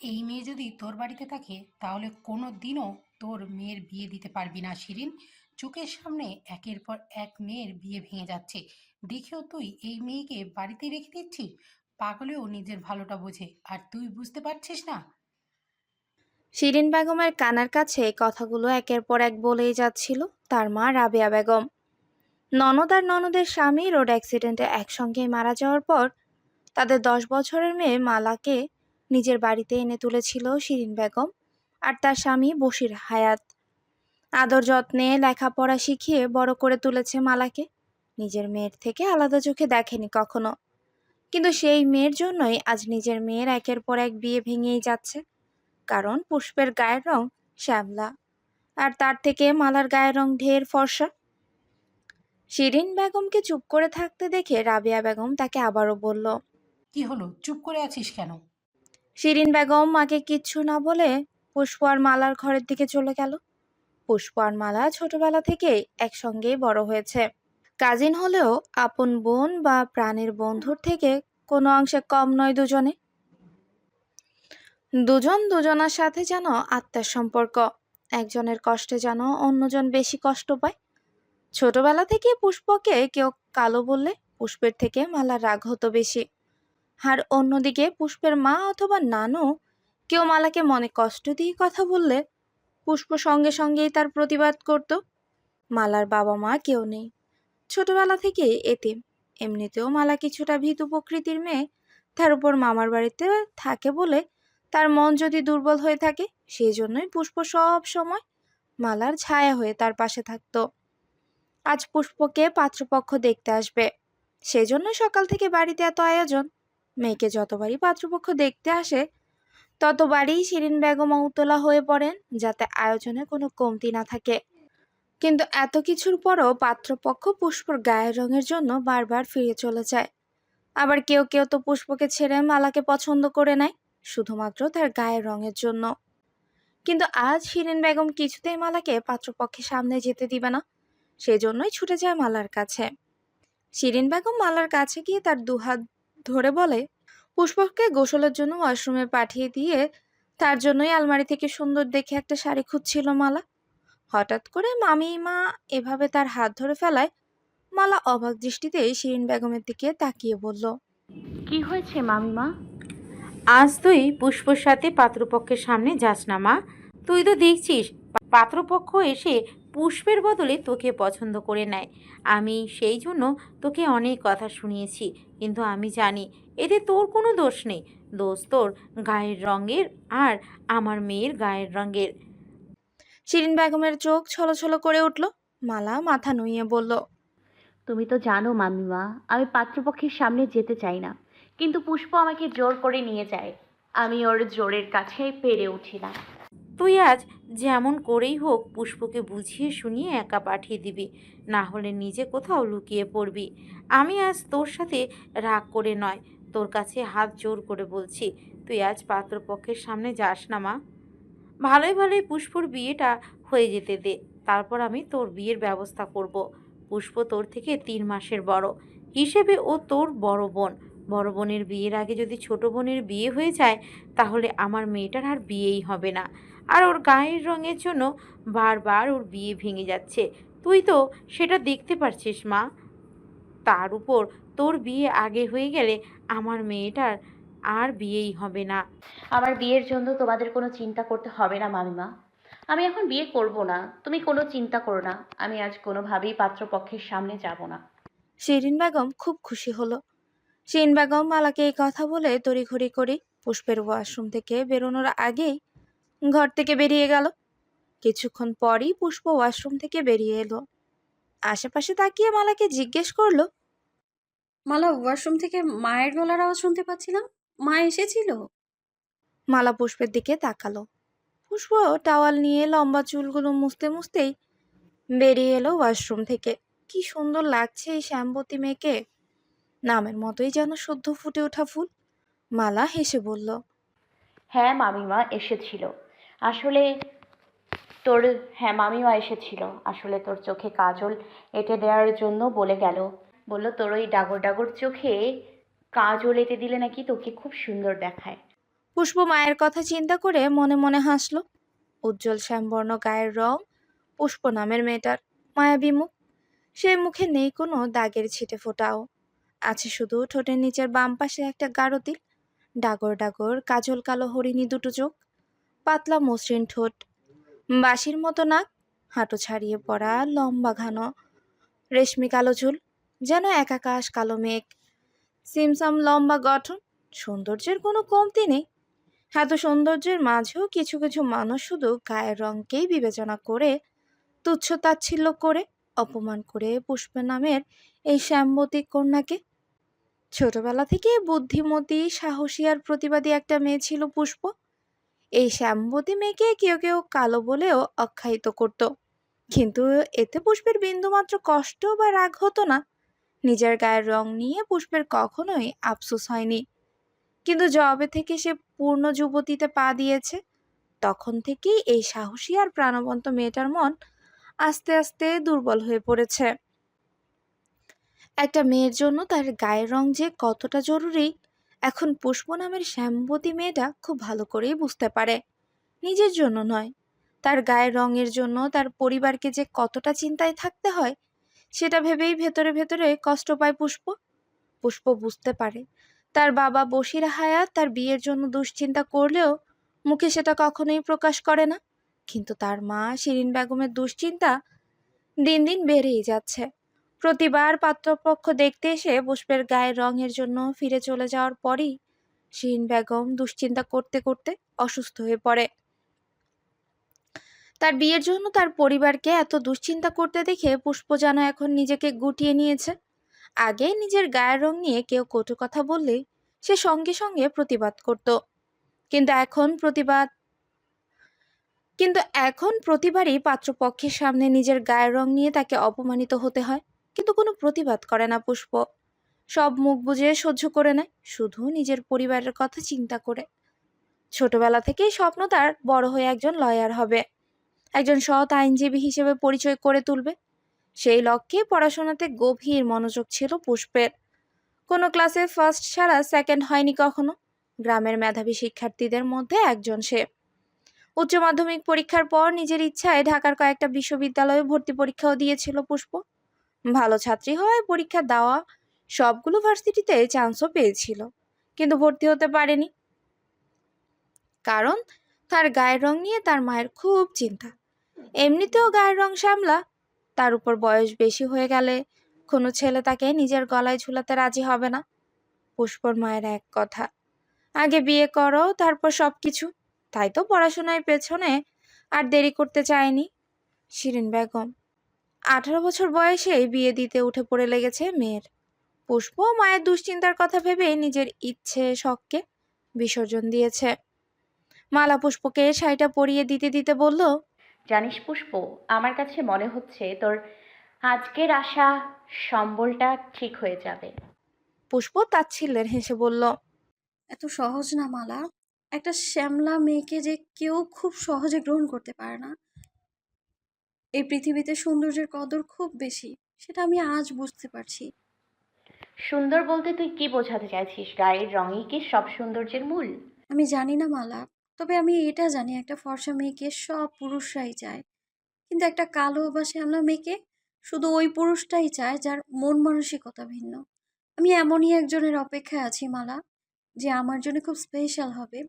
এই মেয়ে যদি তোর বাড়িতে থাকে, তাহলে কোনো দিনও তোর মেয়ের বিয়ে দিতে পারবি না, শিরিন। চোখের সামনে একের পর এক মেয়ের বিয়ে ভেঙে যাচ্ছে। দেখেও তুই এই মেয়েকে বাড়িতে রেখে দিচ্ছিস? পাগলেও নিজের ভালোটা বোঝে, আর তুই বুঝতে পারছিস না। শিরিন বেগমের কানার কাছে কথাগুলো একের পর এক বলেই যাচ্ছিল তার মা রাবেয়া বেগম। ননদ আর ননদের স্বামী রোড অ্যাক্সিডেন্টে একসঙ্গে মারা যাওয়ার পর তাদের দশ বছরের মেয়ে মালাকে নিজের বাড়িতে এনে তুলেছিল শিরিন বেগম আর তার স্বামী বশির হায়াত। আদর যত্নে লেখাপড়া শিখিয়ে বড় করে তুলেছে মালাকে। নিজের মেয়ের থেকে আলাদা চোখে দেখেনি কখনো। কিন্তু সেই মেয়ের জন্যই আজ নিজের মেয়ের একের পর এক বিয়ে ভেঙেই যাচ্ছে। কারণ পুষ্পের গায়ের রং শ্যামলা আর তার থেকে মালার গায়ের রং ঢের ফর্সা। শিরিন বেগমকে চুপ করে থাকতে দেখে রাবিয়া বেগম তাকে আবারও বলল, কি হলো? চুপ করে আছিস কেন? শিরিন বেগম মাকে কিচ্ছু না বলে পুষ্প আর মালার ঘরের দিকে চলে গেল। পুষ্প আর মালা ছোটবেলা থেকে একসঙ্গেই বড় হয়েছে। কাজিন হলেও আপন বোন বা প্রাণের বন্ধুর থেকে কোনো অংশে কম নয় দুজনে। দুজন দুজনার সাথে যেন আত্মার সম্পর্ক, একজনের কষ্টে যেন অন্যজন বেশি কষ্ট পায়। ছোটবেলা থেকে পুষ্পকে কেউ কালো বললে পুষ্পের থেকে মালার রাগ হতো বেশি। আর অন্যদিকে পুষ্পের মা অথবা নানু কেউ মালাকে মনে কষ্ট দিয়ে কথা বললে পুষ্প সঙ্গে সঙ্গেই তার প্রতিবাদ করত। মালার বাবা মা কেউ নেই। ছোটবেলা থেকে এতিম। এমনিতেও মালা কিছুটা ভীতু প্রকৃতির মেয়ে। তার উপর মামার বাড়িতে থাকে বলে তার মন যদি দুর্বল হয়ে থাকে, সেই জন্যই পুষ্প সব সময় মালার ছায়া হয়ে তার পাশে থাকতো। আজ পুষ্পকে পাত্রপক্ষ দেখতে আসবে। সেজন্য সকাল থেকে বাড়িতে এত আয়োজন। মেয়েকে যতবারই পাত্রপক্ষ দেখতে আসে, ততবারই শিরিন বেগম উতলা হয়ে পড়েন যাতে আয়োজনে কোনো কমতি না থাকে। কিন্তু এত কিছুর পরও পাত্রপক্ষ পুষ্পর গায়ের রঙের জন্য বারবার ফিরে চলে যায়। আবার কেউ কেউ তো পুষ্পকে ছেড়ে মালাকে পছন্দ করে নেয়, শুধুমাত্র তার গায়ের রঙের জন্য। কিন্তু আজ শিরিন বেগম কিছুতেই মালাকে পাত্রপক্ষের সামনে যেতে দিবে না, সেজন্যই ছুটে যায় মালার কাছে। শিরিন বেগম মালার কাছে গিয়ে তার দুহাত ধরে বলে পুষ্পকে গোসলের জন্য ওয়াশরুমে পাঠিয়ে দিয়ে তার জন্যই আলমারি থেকে সুন্দর দেখে একটা শাড়ি খুঁজছিল মালা। হঠাৎ করে মামি মা এভাবে তার হাত ধরে ফেলায় মালা অবাক দৃষ্টিতে শিরিন বেগমের দিকে তাকিয়ে বলল কি হয়েছে মামিমা? আজ তুই পুষ্পর সাথে পাত্রপক্ষের সামনে যাস না মা। তুই তো দেখছিস পাত্রপক্ষ এসে পুষ্পের বদলে তোকে পছন্দ করে নেয়। আমি সেই জন্য তোকে অনেক কথা শুনিয়েছি কিন্তু আমি জানি এতে তোর কোনো দোষ নেই। দোষ তোর গায়ের রঙের আর আমার মেয়ের গায়ের রঙের। শিরিন বেগমের চোখ ছলছল করে উঠল। মালা মাথা নুইয়ে বলল তুমি তো জানো মামিমা আমি পাত্রপক্ষের সামনে যেতে চাই না কিন্তু পুষ্প আমাকে জোর করে নিয়ে যায়। আমি ওর জোরের কাছে পেরে উঠি না। তুই আজ যেমন করেই হোক পুষ্পকে বুঝিয়ে শুনিয়ে একা পাঠিয়ে দিবি, না হলে নিজে কোথাও লুকিয়ে পড়বি। আমি আজ তোর সাথে রাগ করে নয়, তোর কাছে হাত জোর করে বলছি, তুই আজ পাত্রপক্ষের সামনে যাস না মা। ভালোই ভালোই পুষ্পর বিয়েটা হয়ে যেতে দে, তারপর আমি তোর বিয়ের ব্যবস্থা করব। পুষ্প তোর থেকে তিন মাসের বড়, হিসেবে ও তোর বড় বোন। বড় বোনের বিয়ের আগে যদি ছোট বোনের বিয়ে হয়ে যায় তাহলে আমার মেয়েটার আর বিয়েই হবে না। আর ওর গায়ের রঙের জন্য বারবার ওর বিয়ে ভেঙে যাচ্ছে। তুই তো সেটা দেখতে পারছিস মা। তার উপর তোর বিয়ে আগে হয়ে গেলে আমার মেয়েটার আর বিয়েই হবে না। আমার বিয়ের জন্য তোমাদের কোনো চিন্তা করতে হবে না মামিমা। আমি এখন বিয়ে করব না। তুমি কোনো চিন্তা করো না। আমি আজ কোনোভাবেই পাত্রপক্ষের সামনে যাব না। শিরিন বেগম খুব খুশি হলো। শিরিন বেগম মালাকে এই কথা বলে তড়িঘড়ি করে পুষ্পের ওয়াশরুম থেকে বেরোনোর আগেই ঘর থেকে বেরিয়ে গেল। কিছুক্ষণ পরই পুষ্প ওয়াশরুম থেকে বেরিয়ে এলো। আশেপাশে তাকিয়ে মালাকে জিজ্ঞেস করল মালা ওয়াশরুম থেকে মায়ের গলার আওয়াজ শুনতে পাচ্ছিলাম। মা এসেছিল? মালা পুষ্পের দিকে তাকালো। পুষ্প টাওয়াল নিয়ে লম্বা চুলগুলো মুছতে মুছতেই বেরিয়ে এলো ওয়াশরুম থেকে। কি সুন্দর লাগছে এই শ্যামবতী মেয়েকে। নামের মতোই যেন সদ্য ফুটে ওঠা ফুল। মালা হেসে বলল হ্যাঁ মামিমা এসেছিল। আসলে তোর হ্যাঁ মামিমা এসেছিল। আসলে তোর চোখে কাজল এঁটে দেওয়ার জন্য বলে গেল। বলল তোর ওই ডাগর ডাগর চোখে কাজল এঁটে দিলে নাকি তোকে খুব সুন্দর দেখায়। পুষ্প মায়ের কথা চিন্তা করে মনে মনে হাসল। উজ্জ্বল শ্যামবর্ণ গায়ের রং পুষ্প নামের মেয়েটার মায়াবী মুখ। সে মুখে নেই কোনো দাগের ছিটে ফোটাও। আছে শুধু ঠোঁটের নিচের বাম পাশে একটা গাঢ় তিল, ডাগর ডাগর, কাজল কালো হরিণী দুটো চোখ, পাতলা মসৃণ ঠোঁট, বাঁশির মতো নাক, হাঁটু ছাড়িয়ে পড়া লম্বা ঘানো, রেশমি কালো চুল যেন একাকাশ কালো মেঘ। সিমসাম লম্বা গঠন, সৌন্দর্যের কোনো কমতি নেই। এত সৌন্দর্যের মাঝেও কিছু কিছু মানুষ শুধু গায়ের রঙকেই বিবেচনা করে, তুচ্ছ তাচ্ছিল্য করে, অপমান করে পুষ্প নামের এই শ্যামবতী কন্যাকে ছোটবেলা থেকে বুদ্ধিমতী, সাহসী আর প্রতিবাদী একটা মেয়ে ছিল পুষ্প। এই শ্যামবতী মেয়েকে কেউ কেউ কালো বলেও আখ্যায়িত করত। কিন্তু এতে পুষ্পের বিন্দুমাত্র কষ্ট বা রাগ হতো না। নিজের গায়ের রং নিয়ে পুষ্পের কখনোই আফসোস হয়নি। কিন্তু যবে থেকে সে পূর্ণ যুবতীতে পা দিয়েছে, তখন থেকেই এই সাহসী আর প্রাণবন্ত মেয়েটার মন আস্তে আস্তে দুর্বল হয়ে পড়েছে। একটা মেয়ের জন্য তার গায়ের রং যে কতটা জরুরি, এখন পুষ্প নামের শ্যামবতী মেয়েটা খুব ভালো করেই বুঝতে পারে। নিজের জন্য নয়, তার গায়ের রঙের জন্য তার পরিবারকে যে কতটা চিন্তায় থাকতে হয়, সেটা ভেবেই ভেতরে ভেতরে কষ্ট পায় পুষ্প। পুষ্প বুঝতে পারে, তার বাবা বশির হায়াত তার বিয়ের জন্য দুশ্চিন্তা করলেও মুখে সেটা কখনোই প্রকাশ করে না। কিন্তু তার মা শিরিন বেগমের দুশ্চিন্তা দিন দিন বেড়েই যাচ্ছে। প্রতিবার পাত্রপক্ষ দেখতে এসে পুষ্পের গায়ের রঙের জন্য ফিরে চলে যাওয়ার পরই শিরিন বেগম দুশ্চিন্তা করতে করতে অসুস্থ হয়ে পড়ে। তার বিয়ের জন্য তার পরিবারকে এত দুশ্চিন্তা করতে দেখে পুষ্প যেন এখন নিজেকে গুটিয়ে নিয়েছে। আগে নিজের গায়ের রং নিয়ে কেউ কটু কথা বললে সে সঙ্গে সঙ্গে প্রতিবাদ করত। কিন্তু এখন প্রতিবাদ, কিন্তু এখন প্রতিবারই পাত্রপক্ষের সামনে নিজের গায়ের রং নিয়ে তাকে অপমানিত হতে হয়। কিন্তু কোনো প্রতিবাদ করে না পুষ্প। সব মুখ বুঝে সহ্য করে নেয়, শুধু নিজের পরিবারের কথা চিন্তা করে। ছোটবেলা থেকেই স্বপ্ন তার বড় হয়ে একজন লয়ার হবে। একজন সৎ আইনজীবী হিসেবে পরিচয় করে তুলবে। সেই লক্ষ্যে পড়াশোনাতে গভীর মনোযোগ ছিল পুষ্পের। কোনো ক্লাসে ফার্স্ট ছাড়া সেকেন্ড হয়নি কখনো। গ্রামের মেধাবী শিক্ষার্থীদের মধ্যে একজন সে। উচ্চ মাধ্যমিক পরীক্ষার পর নিজের ইচ্ছায় ঢাকার কয়েকটা বিশ্ববিদ্যালয়ে ভর্তি পরীক্ষাও দিয়েছিল পুষ্প। ভালো ছাত্রী হওয়ায় পরীক্ষা দেওয়া সবগুলো ভার্সিটিতে চান্সও পেয়েছিল, কিন্তু ভর্তি হতে পারেনি। কারণ তার গায়ের রং নিয়ে তার মায়ের খুব চিন্তা। এমনিতেও গায়ের রং শ্যামলা, তার উপর বয়স বেশি হয়ে গেলে কোনো ছেলে তাকে নিজের গলায় ঝুলাতে রাজি হবে না। পুষ্পর মায়ের এক কথা, আগে বিয়ে করো, তারপর সব কিছু তাই তো পড়াশোনায় পেছনে আর দেরি করতে চায়নি। শিরিন বেগম আঠারো বছর বয়সেই বিয়ে দিতে উঠে পড়ে লেগেছে মেয়ের। পুষ্প মায়ের দুশ্চিন্তার কথা ভেবে নিজের ইচ্ছে শখকে বিসর্জন দিয়েছে। মালা পুষ্পকে শাড়িটা পরিয়ে দিতে দিতে বলল জানিস পুষ্প আমার কাছে মনে হচ্ছে তোর আজকের আশা সম্বলটা ঠিক হয়ে যাবে। পুষ্প তাচ্ছিল্যের হেসে বলল এত সহজ না মালা। একটা শ্যামলা মেয়েকে যে কেউ খুব সহজে গ্রহণ করতে পারে না। এই পৃথিবীতে সৌন্দর্যের কদর খুব বেশি সেটা আমি আজ বুঝতে পারছি। সুন্দর বলতে তুই কি বোঝাতে চাইছিস? গায়ের রঙই কি সব সৌন্দর্যের মূল? আমি জানি না মালা। তবে আমি এটা জানি একটা ফর্সা মেয়েকে সব পুরুষরাই চায়। কিন্তু একটা কালো বা শ্যামলা মেয়েকে শুধু ওই পুরুষটাই চায় যার মন মানসিকতা ভিন্ন। আমি এমনই একজনের অপেক্ষায় আছি মালা যে আমার জন্য খুব স্পেশাল হবে।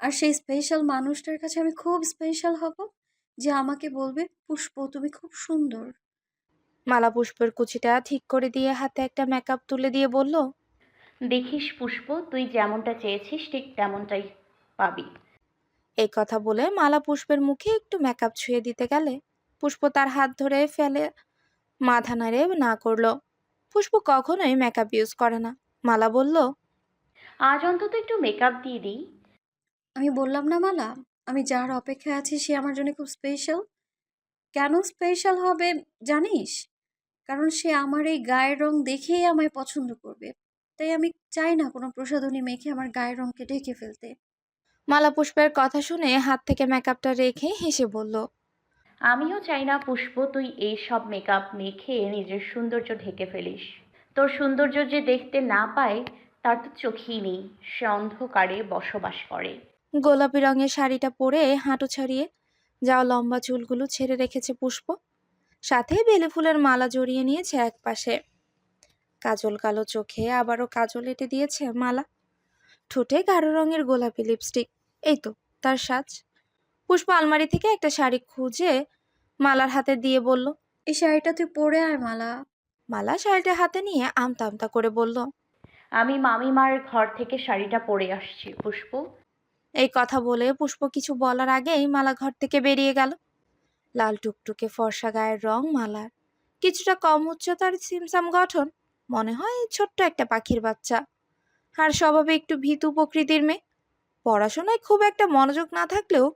আর সেই স্পেশাল মানুষটার কাছে আমি খুব স্পেশাল হব। যে আমাকে বলবে পুষ্প তুমি খুব সুন্দর। মালা পুষ্পের কুচিটা ঠিক করে দিয়ে হাতে একটা মেকআপ তুলে দিয়ে বলল দেখিস পুষ্প তুই যেমনটা চেয়েছিস ঠিক তেমনটাই পাবি। এই কথা বলে মালা পুষ্পের মুখে একটু মেকআপ ছুঁয়ে দিতে গেলে পুষ্প তার হাত ধরে ফেলে মাথা নাড়ে না করল। পুষ্প কখনোই মেকআপ ইউজ করে না। মালা বলল আজ অন্তত একটু মেকআপ দিয়ে দিই। আমি বললাম না মালা আমি যার অপেক্ষায় আছি সে আমার জন্য খুব স্পেশাল কেন স্পেশাল হবে জানিস? কারণ সে আমার এই গায়ের রং দেখেই আমায় পছন্দ করবে। তাই আমি চাই না কোনো প্রসাধনী মেখে আমার গায়ের রংকে ঢেকে ফেলতে। মালা পুষ্পের কথা শুনে হাত থেকে মেকআপটা রেখে হেসে বলল আমিও চাই না পুষ্প তুই এই সব মেকআপ মেখে নিজের সৌন্দর্য ঢেকে ফেলিস। তোর সৌন্দর্য যে দেখতে না পায় তার তো চোখেই নেই। সে অন্ধকারে বসবাস করে। গোলাপি রঙের শাড়িটা পরে হাঁটু ছাড়িয়ে যাও লম্বা চুলগুলো ছেড়ে রেখেছে পুষ্প। সাথে বেলে ফুলের মালা জড়িয়ে নিয়েছে এক পাশে। কাজল কালো চোখে আবারও কাজল এঁটে দিয়েছে মালা। ঠোঁটে গাঢ় রঙের গোলাপি লিপস্টিক। এই তো, তার সাজ। পুষ্প আলমারি থেকে একটা শাড়ি খুঁজে মালার হাতে দিয়ে বলল, এই শাড়িটা তুই পরে আয় মালা। মালা শাড়িটা হাতে নিয়ে আমতা আমতা করে বলল, আমি মামিমার ঘর থেকে শাড়িটা পরে আসছি, পুষ্প। এই কথা বলে পুষ্প কিছু বলার আগেই মালা ঘর থেকে বেরিয়ে গেল। লাল টুকটুকে ফর্সা গায়ের রং মালার। কিছুটা কম উচ্চতার সিমসাম গঠন। মনে হয় ছোট্ট একটা পাখির বাচ্চা। আর স্বভাবে একটু ভীতু প্রকৃতির মেয়ে। পড়াশোনায় খুব একটা মনোযোগ না থাকলেও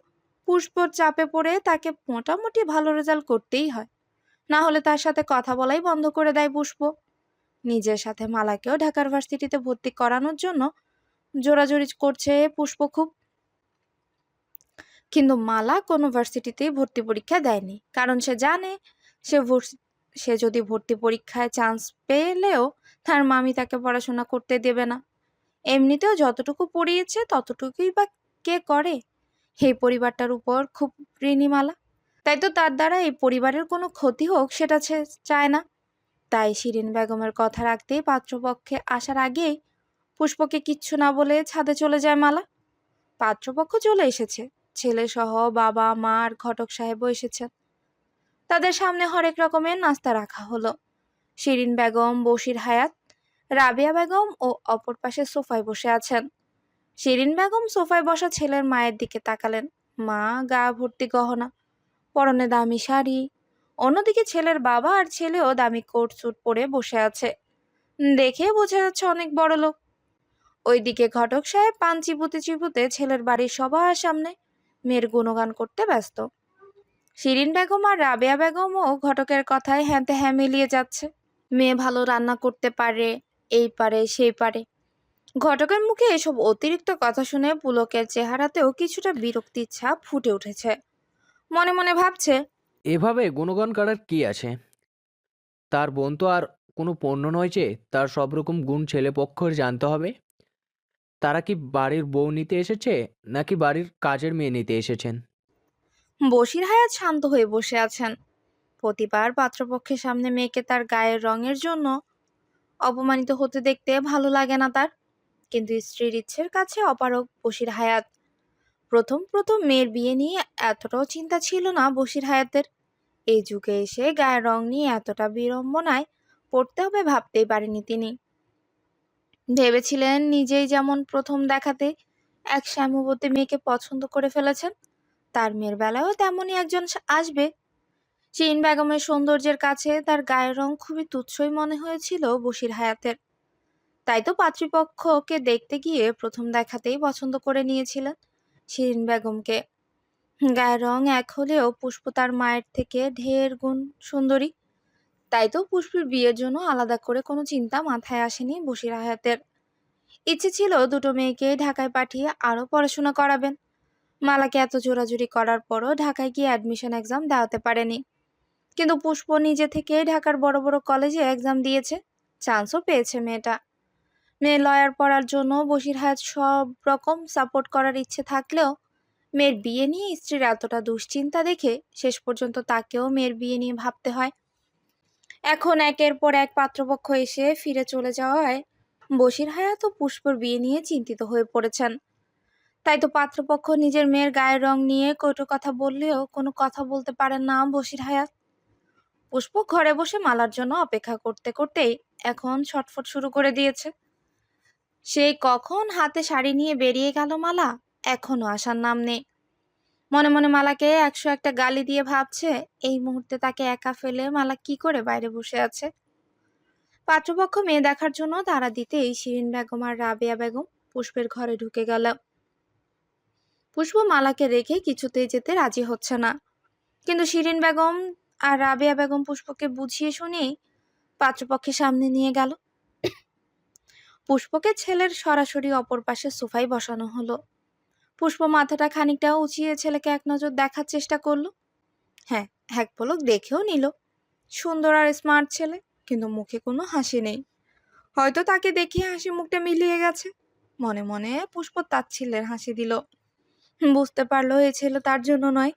পুষ্পর চাপে পড়ে তাকে মোটামুটি ভালো রেজাল্ট করতেই হয়। না হলে তার সাথে কথা বলাই বন্ধ করে দেয় পুষ্প। নিজের সাথে মালাকেও ঢাকার ভার্সিটিতে ভর্তি করানোর জন্য জোরাজোরি করছে পুষ্প খুব। কিন্তু মালা কোনো ভার্সিটিতেই ভর্তি পরীক্ষা দেয়নি। কারণ সে জানে, সে সে যদি ভর্তি পরীক্ষায় চান্স পেলেও তার মামি তাকে পড়াশোনা করতে দেবে না। এমনিতেও যতটুকু পড়িয়েছে ততটুকুই বা কে করে? এই পরিবারটার উপর খুব ঋণী মালা। তাই তো তার দ্বারা এই পরিবারের কোনো ক্ষতি হোক সেটা সে চায় না। তাই শিরিন বেগমের কথা রাখতেই পাত্রপক্ষে আসার আগেই পুষ্পকে কিচ্ছু না বলে ছাদে চলে যায় মালা। পাত্রপক্ষ চলে এসেছে। ছেলে সহ বাবা, মা আর ঘটক সাহেবও এসেছেন। তাদের সামনে হরেক রকমের নাস্তা রাখা হলো। শিরিন বেগম, বশির হায়াত, রাবিয়া বেগম ও অপর পাশে সোফায় বসে আছেন। শিরিন বেগম সোফায় বসা ছেলের মায়ের দিকে তাকালেন। মা, গা ভর্তি গহনা, পরনে দামি শাড়ি। অন্যদিকে ছেলের বাবা আর ছেলেও দামি কোট স্যুট পরে বসে আছে। দেখে বোঝা যাচ্ছে অনেক বড় লোক ওইদিকে ঘটক সাহেব পান চিপুতে চিপুতে ছেলের বাড়ির সবার সামনে মেয়ের গুণগান করতে ব্যস্ত। শিরিন বেগম আর রাবেয়া বেগমও ঘটকের কথায় হ্যাঁতে হ্যাঁ মিলিয়ে যাচ্ছে। মেয়ে ভালো রান্না করতে পারে, এই পারে, সেই পারে। ঘটকের মুখে এসব অতিরিক্ত কথা শুনে পুলকের চেহারাতেও কিছুটা বিরক্তির ছাপ ফুটে উঠেছে। মনে মনে ভাবছে, এভাবে গুণগান করার কি আছে? তার বোন তো আর কোনো পণ্য নয় যে, তার সব রকম গুণ ছেলেপক্ষের জানতে হবে। তারা কি বাড়ির বউ নিতে এসেছে, নাকি বাড়ির কাজের মেয়ে নিতে এসেছেন? বসির হায়াত শান্ত হয়ে বসে আছেন। প্রতিবার পাত্রপক্ষের সামনে মেয়েকে তার গায়ের রঙের জন্য অপমানিত হতে দেখতে ভালো লাগে না তার, কিন্তু স্ত্রীর ইচ্ছের কাছে অপারক বসির হায়াত। প্রথম প্রথম মেয়ের বিয়ে নিয়ে এতটাও চিন্তা ছিল না বসির হায়াতের। এই যুগে এসে গায়ের রং নিয়ে এতটা বিড়ম্বনায় পড়তে হবে ভাবতেই পারেনি তিনি। ভেবেছিলেন নিজেই যেমন প্রথম দেখাতে এক শ্যামবতী মেয়েকে পছন্দ করে ফেলেছেন, তার মেয়ের বেলায়ও তেমনই একজন আসবে। শিন বেগমের সৌন্দর্যের কাছে তার গায়ের রং খুবই তুচ্ছই মনে হয়েছিল বশির হায়াতের তাই তো পাত্রীপক্ষকে দেখতে গিয়ে প্রথম দেখাতেই পছন্দ করে নিয়েছিলেন শিরিন বেগমকে। গায়ের রং এক হলেও পুষ্প তার মায়ের থেকে ঢের গুণ সুন্দরী। তাই তো পুষ্পের বিয়ের জন্য আলাদা করে কোনো চিন্তা মাথায় আসেনি বশির হায়াতের ইচ্ছে ছিল দুটো মেয়েকে ঢাকায় পাঠিয়ে আরও পড়াশোনা করাবেন। মালাকে এত জোরাজুরি করার পরও ঢাকায় গিয়ে অ্যাডমিশন এক্সাম দেওয়াতে পারেনি। কিন্তু পুষ্প নিজে থেকে ঢাকার বড় বড় কলেজে এক্সাম দিয়েছে। চান্সও পেয়েছে মেয়েটা। মেয়ে লয়ার পড়ার জন্য বশির হায়াত সব রকম সাপোর্ট করার ইচ্ছে থাকলেও মেয়ের বিয়ে নিয়ে স্ত্রীর এতটা দুশ্চিন্তা দেখে শেষ পর্যন্ত তাকেও মেয়ের বিয়ে নিয়ে ভাবতে হয়। এখন একের পর এক পাত্রপক্ষ এসে ফিরে চলে যাওয়ায় বশির হায়াত ও পুষ্পর বিয়ে নিয়ে চিন্তিত হয়ে পড়েছেন। তাই তো পাত্রপক্ষ নিজের মেয়ের গায়ের রং নিয়ে কটু কথা বললেও কোনো কথা বলতে পারেন না বশির হায়াত। পুষ্প ঘরে বসে মালার জন্য অপেক্ষা করতে করতেই এখন ছটফট শুরু করে দিয়েছে। সেই কখন হাতে শাড়ি নিয়ে বেরিয়ে গেল মালা, এখনও আসার নাম নেই। মনে মনে মালাকে একশো একটা গালি দিয়ে ভাবছে, এই মুহূর্তে তাকে একা ফেলে মালা কি করে বাইরে বসে আছে? পাত্রপক্ষ মেয়ে দেখার জন্য তারা দিতেই শিরিন বেগম আর রাবেয়া বেগম পুষ্পের ঘরে ঢুকে গেল। পুষ্প মালাকে রেখে কিছুতেই যেতে রাজি হচ্ছে না। কিন্তু শিরিন বেগম আর রাবেয়া বেগম পুষ্পকে বুঝিয়ে শুনেই পাত্রপক্ষের সামনে নিয়ে গেল। পুষ্পকে ছেলের সরাসরি অপর পাশে সোফায় বসানো হলো। পুষ্প মাথাটা খানিকটা উঁচিয়ে ছেলেকে এক নজর দেখার চেষ্টা করল। হ্যাঁ এক পলক দেখেও নিল। সুন্দর আর স্মার্ট ছেলে, কিন্তু মুখে কোনো হাসি নেই। হয়তো তাকে দেখে হাসি মুখটা মিলিয়ে গেছে। মনে মনে পুষ্প তাচ্ছিল্যের হাসি দিল। বুঝতে পারল এ ছেলে তার জন্য নয়।